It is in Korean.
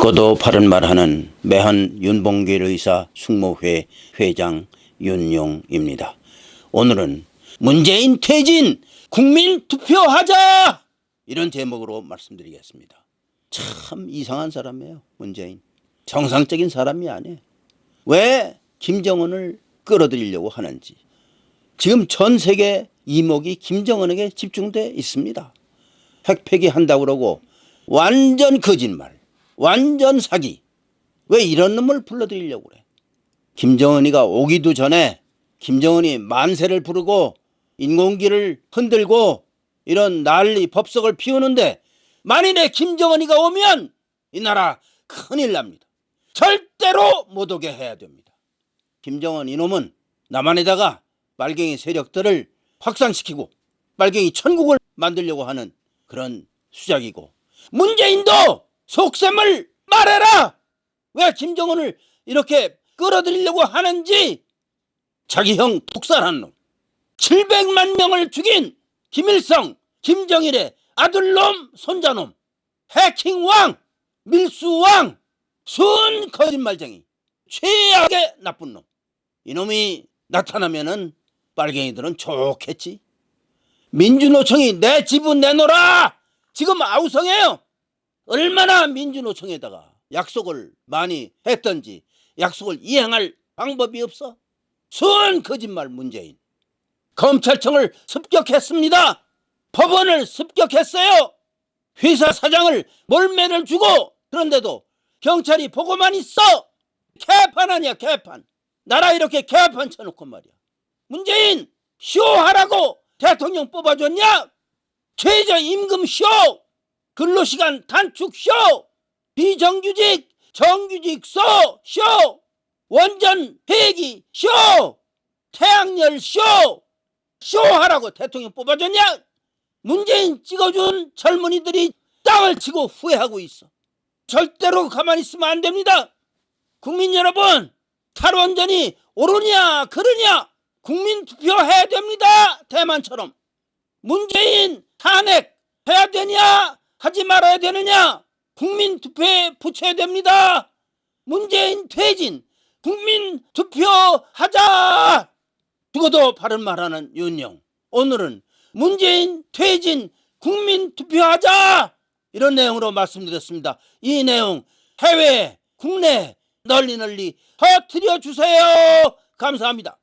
죽어도 바른 말하는 매한 윤봉길 의사 숙모회 회장 윤용입니다. 오늘은 문재인 퇴진 국민 투표하자 이런 제목으로 말씀드리겠습니다. 참 이상한 사람이에요 문재인 정상적인 사람이 아니에요. 왜 김정은을 끌어들이려고 하는지 지금 전 세계 이목이 김정은에게 집중돼 있습니다. 핵폐기 한다고 그러고 완전 거짓말, 완전 사기. 왜 이런 놈을 불러들이려고 그래? 김정은이가 오기도 전에 김정은이 만세를 부르고 인공기를 흔들고 이런 난리 법석을 피우는데 만일에 김정은이가 오면 이 나라 큰일 납니다. 절대로 못 오게 해야 됩니다. 김정은 이놈은 남한에다가 빨갱이 세력들을 확산시키고 빨갱이 천국을 만들려고 하는 그런 수작이고 문재인도 속셈을 말해라 왜 김정은을 이렇게 끌어들이려고 하는지 자기 형 독살한 놈 700만 명을 죽인 김일성 김정일의 아들놈 손자놈 해킹왕 밀수왕 순 거짓말쟁이 최악의 나쁜 놈 이놈이 나타나면은 빨갱이들은 좋겠지. 민주노총이 내 지분 내놓으라! 지금 아우성해요. 얼마나 민주노총에다가 약속을 많이 했던지 약속을 이행할 방법이 없어. 순 거짓말 문재인. 검찰청을 습격했습니다. 법원을 습격했어요. 회사 사장을 몰매를 주고 그런데도 경찰이 보고만 있어. 개판 아니야 개판. 나라 이렇게 개판 쳐놓고 말이야. 문재인 쇼하라고 대통령 뽑아줬냐? 최저 임금 쇼, 근로시간 단축 쇼, 비정규직 정규직 소 쇼, 원전 회기 쇼, 태양열 쇼, 쇼하라고 대통령 뽑아줬냐? 문재인 찍어준 젊은이들이 땅을 치고 후회하고 있어. 절대로 가만히 있으면 안 됩니다. 국민 여러분, 탈원전이 옳으냐 그르냐 국민 투표해야 됩니다. 대만처럼 문재인 탄핵 해야 되냐 하지 말아야 되느냐 국민 투표에 붙여야 됩니다. 문재인 퇴진 국민 투표하자. 죽어도 바른 말하는 윤영. 오늘은 문재인 퇴진 국민 투표하자 이런 내용으로 말씀드렸습니다. 이 내용 해외 국내 널리 널리 퍼뜨려 주세요. 감사합니다.